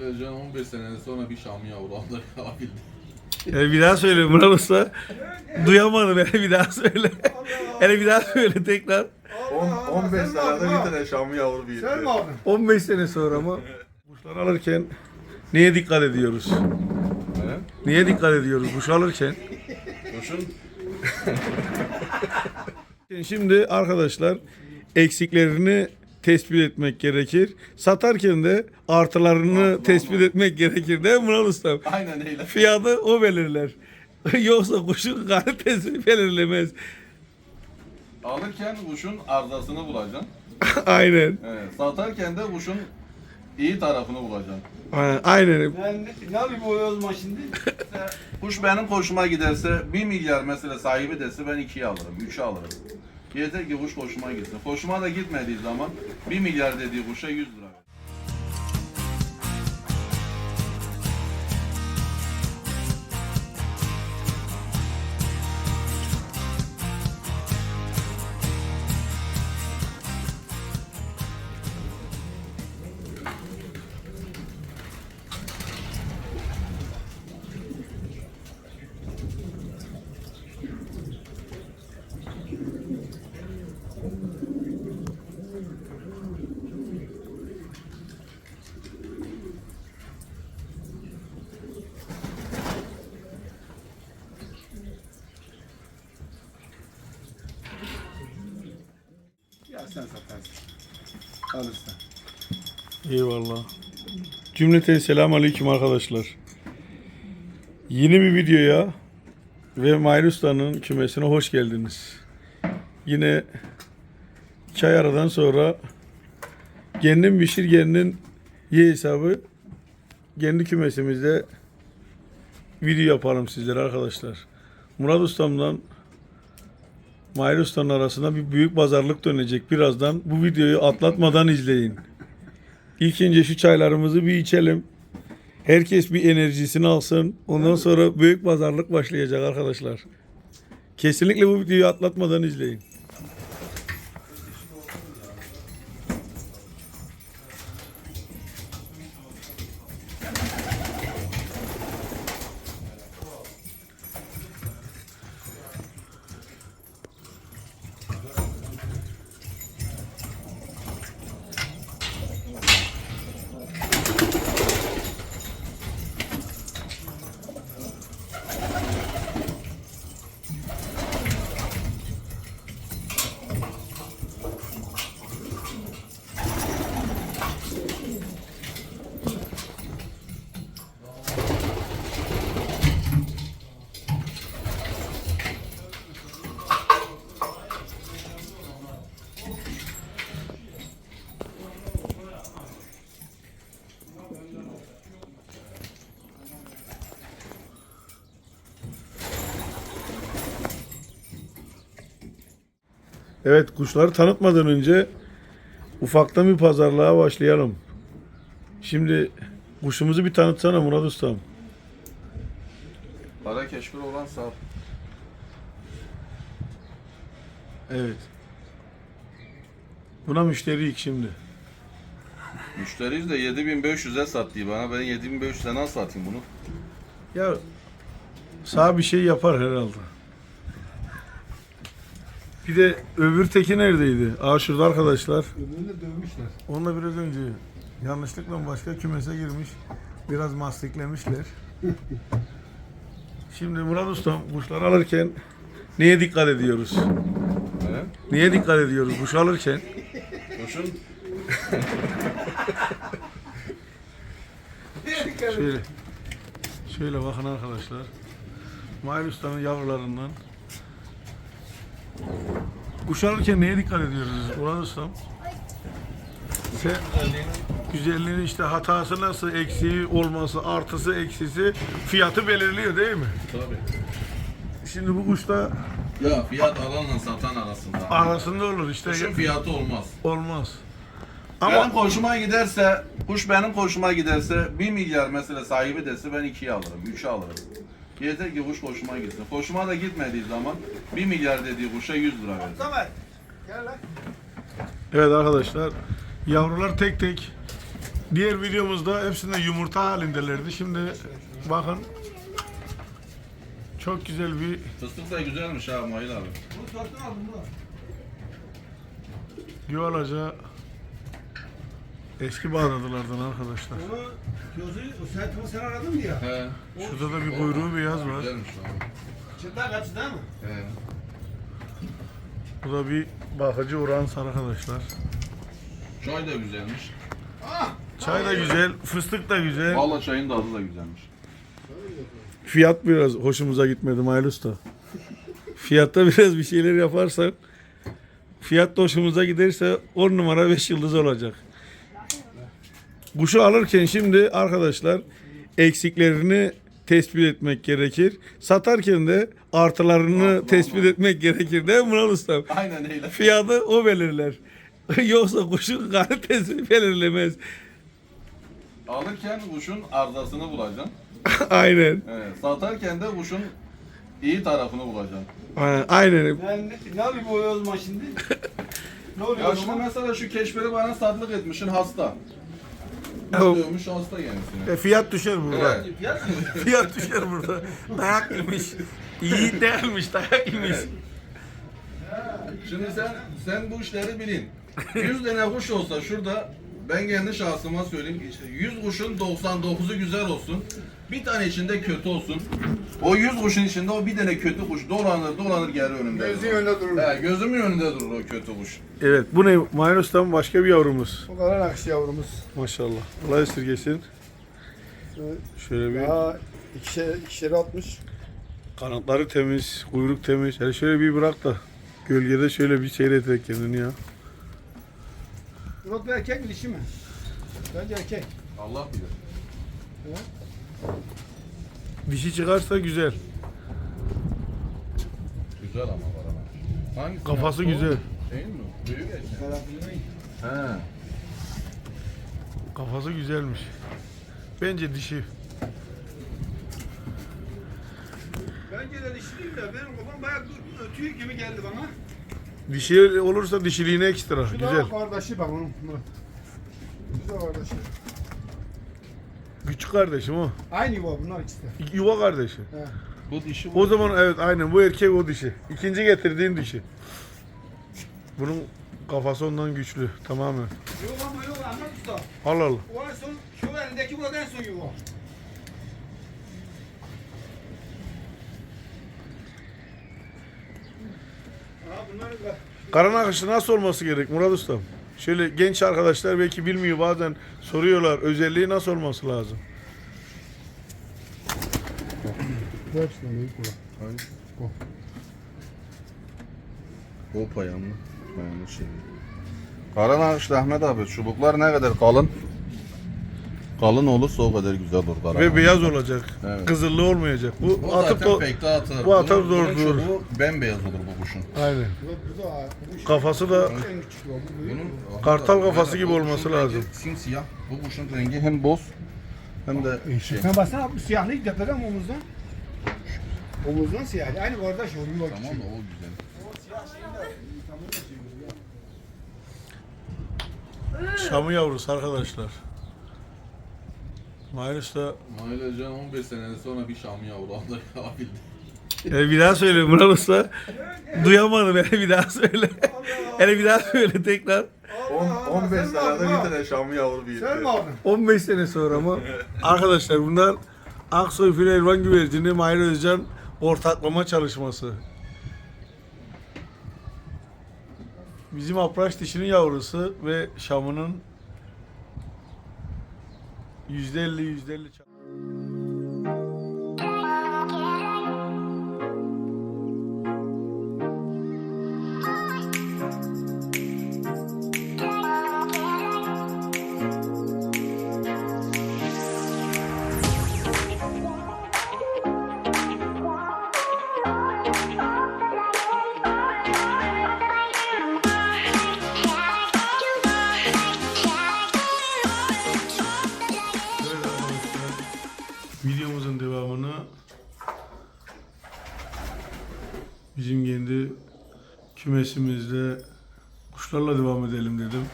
Böylece 15 sene sonra bir Şam'ı yavru aldık alabildik. Yani bir daha söyle Murat Usta. Duyamadım yani bir daha söyle. Yani bir daha söyle tekrar. On- 15 senede bir tane Şam'ı yavru büyüttü. Sen mi aldın? 15 sene sonra mı? Kuşlar alırken neye dikkat ediyoruz? He? Neye dikkat ediyoruz kuş alırken? Kuşun Şimdi arkadaşlar eksiklerini tespit etmek gerekir. Satarken de artılarını tespit etmek gerekir değil mi Murat Usta? aynen öyle. Fiyatı o belirler. Yoksa kuşun kalitesi belirlemez. Alırken kuşun arızasını bulacaksın. Aynen. Evet. Satarken de kuşun iyi tarafını bulacaksın. Aynen. Aynen. Ben ne, ne yapayım o yazma şimdi? Kuş benim hoşuma giderse 1 milyar mesela sahibi dese ben 2'yi alırım, 3'ü alırım. Yeter ki kuş hoşuma gitsin. Hoşuma da gitmediği zaman 1 milyar dediği kuşa 100 lira. Sen satarsın. Alırsın. Eyvallah. Cümleten selamun aleyküm arkadaşlar. Yeni bir videoya ve Mahir Usta'nın kümesine hoş geldiniz. Yine iki ay aradan sonra kendim pişir kendin ye hesabı kendi kümesimizde video yapalım sizlere arkadaşlar. Murat Ustam'dan Mahir Usta'nın arasında bir büyük pazarlık dönecek. Birazdan bu videoyu atlatmadan izleyin. İlk önce şu çaylarımızı bir içelim. Herkes bir enerjisini alsın. Ondan sonra büyük pazarlık başlayacak arkadaşlar. Kesinlikle bu videoyu atlatmadan izleyin. Evet kuşları tanıtmadan önce ufaktan bir pazarlığa başlayalım. Şimdi kuşumuzu bir tanıtsana Murat Ustam. Para keşkül olan sağ. Evet. Buna müşteriyik şimdi. Müşteriyiz de 7500'e sattı bana. Ben 7500'e nasıl satayım bunu? Ya sağ bir şey yapar herhalde. Bir de öbür teki neredeydi? Aa şurada arkadaşlar. Öbürünü de dövmüşler. Onunla biraz önce yanlışlıkla başka kümese girmiş. Biraz mastiklemişler. Şimdi Murat Ustam kuşlar alırken neye dikkat ediyoruz? He? Neye dikkat ediyoruz kuş alırken? Kuşun Şöyle şöyle bakın arkadaşlar. Mahir Usta'nın yavrularından. Kuş alırken neye dikkat ediyoruz Murat Ustam? Sen güzelliğini işte hatası nasıl, eksiği olması, artısı, eksisi fiyatı belirliyor değil mi? tabii. Şimdi bu kuşta Ya fiyat alanla satan arasında. arasında olur işte Kuşun fiyatı olmaz. olmaz. Benim Ama hoşuma giderse, kuş benim hoşuma giderse 1 milyar mesela sahibi dese ben 2'yi alırım, 3'ü alırım. Yeter ki kuş hoşuma gitsin. Hoşuma da gitmediği zaman 1 milyar dediği kuşa 100 lira lan. evet arkadaşlar yavrular tek tek Diğer videomuzda hepsinde yumurta halindelerdi. Şimdi bakın çok güzel bir Fıstık da güzelmiş ha Mahir abi. Yuvalaca eski bağladılardan arkadaşlar. Gözü, o sertimi sen aradın ya. He. Şurada da bir kuyruğu beyaz var. Güzelmiş abi. Çıtlak hepsi değil mi? He. Bu da bir bakıcı Urans arkadaşlar. Çay da güzelmiş. Çay da güzel, fıstık da güzel. Valla çayın tadı da güzelmiş. Fiyat biraz hoşumuza gitmedi Mahir Usta. Fiyatta biraz bir şeyler yaparsak fiyat da hoşumuza giderse 10 numara 5 yıldız olacak. Kuşu alırken şimdi arkadaşlar eksiklerini tespit etmek gerekir. Satarken de artılarını tespit etmek gerekir değil mi Murat Usta? Aynen öyle. Fiyatı o belirler. Yoksa kuşun kalitesi belirlemez. Alırken kuşun arızasını bulacaksın. Aynen. Evet. Satarken de kuşun iyi tarafını bulacaksın. Aynen. Ben ne, ne yapayım o Özman şimdi? ne oluyor Ya şimdi zaman? mesela şu keşferi bana satlık etmişsin hasta. Dövmüş hasta kendisine. E, fiyat düşer burada. Evet. Fiyat mı? Fiyat düşer burada. Dayak yemiş. İyi değilmiş, dayak yemiş. Şimdi sen sen bu işleri bilin. 100 tane kuş olsa şurada ben kendi şahsıma söyleyeyim işte 100 kuşun 99'u güzel olsun. Bir tane içinde kötü olsun. O 100 kuşun içinde o bir tane kötü kuş dolanır dolanır geri önümde. Gözün önünde durur. He, gözümün önünde durur o kötü kuş. Evet, bu ne? Maynus'tan başka bir yavrumuz. O kadar akış yavrumuz. Maşallah. Allah esirgesin. Şöyle bir Ya ikişer, ikişeri atmış. kanatları temiz, kuyruk temiz. Hele şöyle bir bırak da gölgede şöyle bir seyret kendini ya. Murat bu erkek mi dişi mi? Bence erkek. Allah bilir. Dişi çıkarsa güzel. Güzel ama var ama. Hangisi? Kafası ya? Güzel. Değil mi? Büyük erkek. He. Kafası güzelmiş. Bence dişi. Bence de dişi değil de benim kafam bayağı ötüyor gibi geldi bana. Dişi olursa dişiliğine ekstra. Şu Güzel. da kardeşi bak onun. Şu da kardeşi. Küçük kardeşim o. Aynı yuva bunlar ikisi de. Yuva kardeşi. He. Bu dişi O zaman evet aynen bu erkek o dişi. İkinci getirdiğin dişi. Bunun kafası ondan güçlü tamamen. Yok ama yok anlat usta. Allah Allah. O en son şu elindeki burada en son yuva. Ha bunlar da Karan akışı nasıl olması gerek Murat Ustam? Şöyle genç arkadaşlar belki bilmiyor bazen soruyorlar özelliği nasıl olması lazım? Bu hepsinden payanlı. Payanlı şey. Karan ağaçlı Ahmet abi çubuklar ne kadar kalın? Kalın olursa o kadar güzel olur karan Ve beyaz olacak. Evet. Kızıllı olmayacak. Bu, Bu atıp zaten da pekte atır. bu atar Bunun- doğru bunun durur. çubuğu bembeyaz olur bu kuşun. Aynen. Kafası da. Bunun Kartal kafası Evet, gibi bu olması rengi lazım. Simsiyah. Bu kuşun rengi hem boz hem de şey. Sen baksana bu siyahlık tepeden mi omuzdan? Omuzdan siyah. Aynı kardeş o yuva Tamam küçük. da o güzel. Şamı yavrusu arkadaşlar. Mahir Usta Mahir Can 15 sene sonra bir Şam yavru aldı abildi. e, bir daha söyle Murat Usta. Duyamadım hele bir daha söyle. hele bir daha söyle tekrar. Allah Allah, sen mi aldın ha? tane Şam yavru büyüttü. Sen mi aldın? 15 sene sonra mı? Arkadaşlar bunlar Aksoy Fil Elvan Güvercini Mahir Özcan ortaklama çalışması. Bizim apraş dişinin yavrusu ve Şam'ının %50 %50 ça- kümesimizde kuşlarla devam edelim dedim.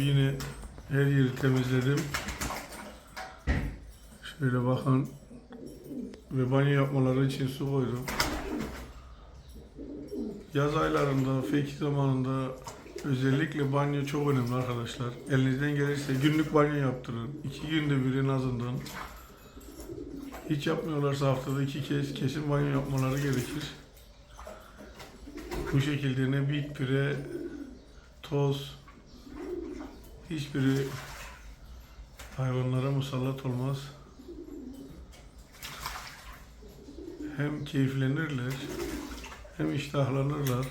Yine her yeri temizledim. Şöyle bakın. Ve banyo yapmaları için su koydum. Yaz aylarında, feki zamanında özellikle banyo çok önemli arkadaşlar. Elinizden gelirse günlük banyo yaptırın. İki günde bir en azından. Hiç yapmıyorlarsa haftada iki kez kesin banyo yapmaları gerekir. Bu şekilde ne bit pire, toz, hiçbiri hayvanlara musallat olmaz. Hem keyiflenirler, hem iştahlanırlar.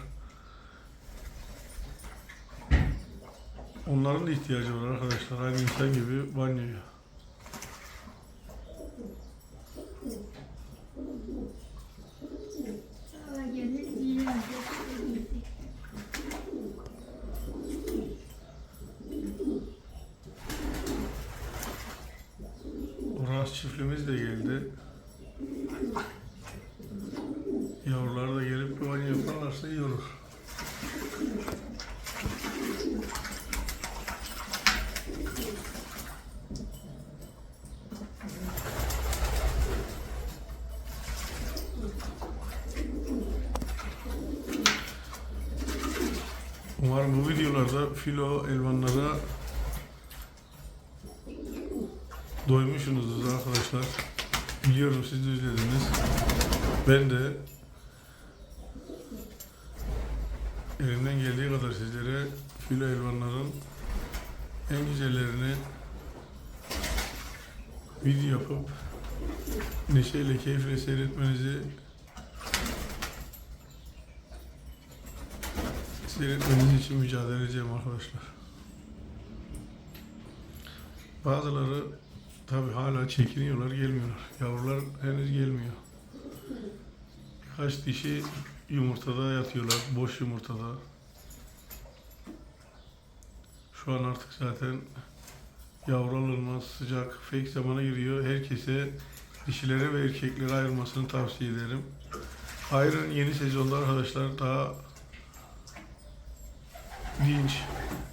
Onların da ihtiyacı var arkadaşlar. Aynı insan gibi banyoya. Sonra gelir ilan Uras çiftliğimiz de geldi. Yavrular da gelip banyo yaparlarsa iyi olur. Umarım bu videolarda filo elvanlara doymuşsunuzdur arkadaşlar. Biliyorum siz de izlediniz. Ben de elimden geldiği kadar sizlere filo elvanların en güzellerini video yapıp neşeyle, keyifle seyretmenizi seyretmeniz için mücadele edeceğim arkadaşlar. Bazıları tabi hala çekiniyorlar, gelmiyorlar. Yavrular henüz gelmiyor. Birkaç dişi yumurtada yatıyorlar, boş yumurtada. Şu an artık zaten yavru alınmaz, sıcak, fake zamana giriyor. Herkese dişilere ve erkeklere ayırmasını tavsiye ederim. Ayrın yeni sezonda arkadaşlar daha dinç,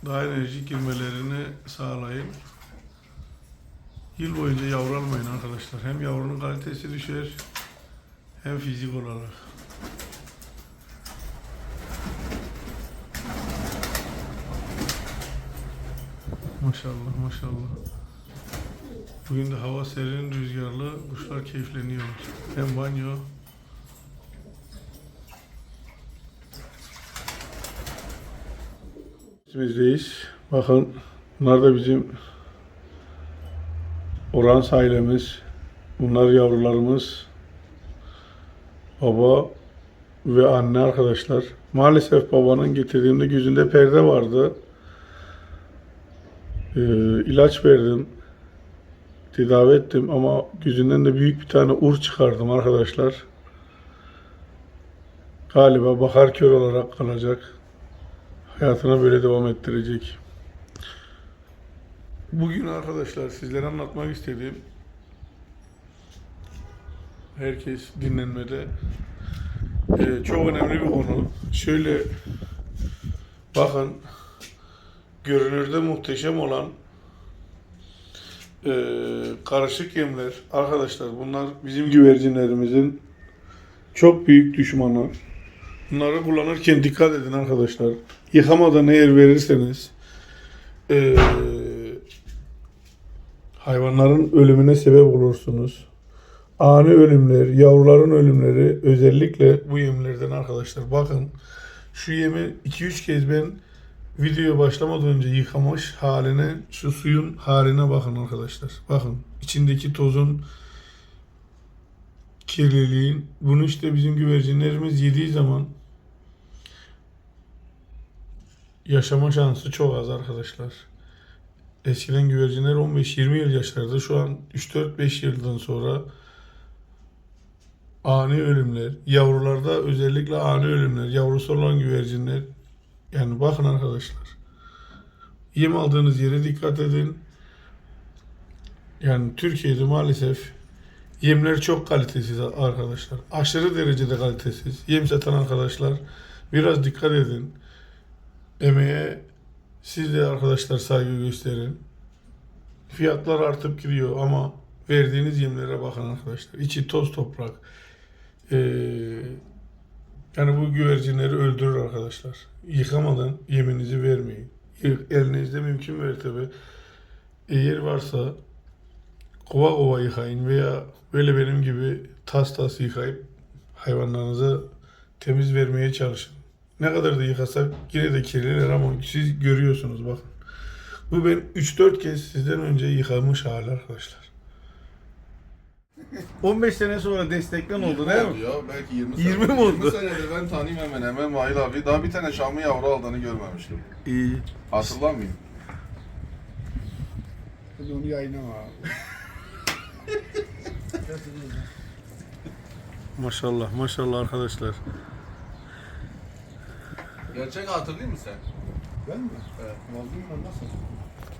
daha enerjik girmelerini sağlayın. Yıl boyunca yavru almayın arkadaşlar. Hem yavrunun kalitesi düşer hem fizik olarak. Maşallah maşallah. Bugün de hava serin, rüzgarlı. Kuşlar keyifleniyor. Hem banyo Bizdeyiz. Bakın bunlar da bizim Oran ailemiz. Bunlar yavrularımız. Baba ve anne arkadaşlar. Maalesef babanın getirdiğimde gözünde perde vardı. Ee, ilaç verdim. Tedavi ettim ama gözünden de büyük bir tane ur çıkardım arkadaşlar. Galiba bakar kör olarak kalacak. Hayatına böyle devam ettirecek. Bugün arkadaşlar sizlere anlatmak istediğim herkes dinlenmede Ee, çok önemli bir konu. Şöyle bakın görünürde muhteşem olan ee, karışık yemler arkadaşlar bunlar bizim güvercinlerimizin çok büyük düşmanı. Bunları kullanırken dikkat edin arkadaşlar. Yıkamadan eğer verirseniz ee, hayvanların ölümüne sebep olursunuz. Ani ölümler, yavruların ölümleri özellikle bu yemlerden arkadaşlar. Bakın şu yemi 2-3 kez ben videoya başlamadan önce yıkamış haline, şu suyun haline bakın arkadaşlar. Bakın içindeki tozun, kirliliğin, bunu işte bizim güvercinlerimiz yediği zaman yaşama şansı çok az arkadaşlar. Eskiden güvercinler 15-20 yıl yaşardı. Şu an 3-4-5 yıldan sonra ani ölümler, yavrularda özellikle ani ölümler, yavrusu olan güvercinler. Yani bakın arkadaşlar. Yem aldığınız yere dikkat edin. Yani Türkiye'de maalesef yemler çok kalitesiz arkadaşlar. Aşırı derecede kalitesiz. Yem satan arkadaşlar biraz dikkat edin. Emeğe Siz de arkadaşlar saygı gösterin. Fiyatlar artıp gidiyor ama verdiğiniz yemlere bakın arkadaşlar. İçi toz toprak. Ee, yani bu güvercinleri öldürür arkadaşlar. Yıkamadan yeminizi vermeyin. Elinizde mümkün mertebe eğer varsa kova kova yıkayın veya böyle benim gibi tas tas yıkayıp hayvanlarınıza temiz vermeye çalışın. Ne kadar da yıkasak yine de kirliler ama siz görüyorsunuz bakın. Bu ben 3-4 kez sizden önce yıkamış hali arkadaşlar. 15 sene sonra desteklen oldu değil mi? Ya belki 20 20 sene. mi oldu? 20 senedir ben tanıyayım hemen hemen Mahir abi. Daha bir tane Şam'ı yavru aldığını görmemiştim. İyi. Hatırlamıyorum. Hadi onu yayınlama abi. Maşallah maşallah arkadaşlar. Gerçek hatırlıyor musun sen? Ben mi? Evet. Vallahi nasıl?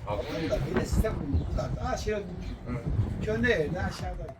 Hatırlamıyorum. Burada böyle sistem kurmuş. Aa şey olmuş. Evet. Könde yerde aşağıda.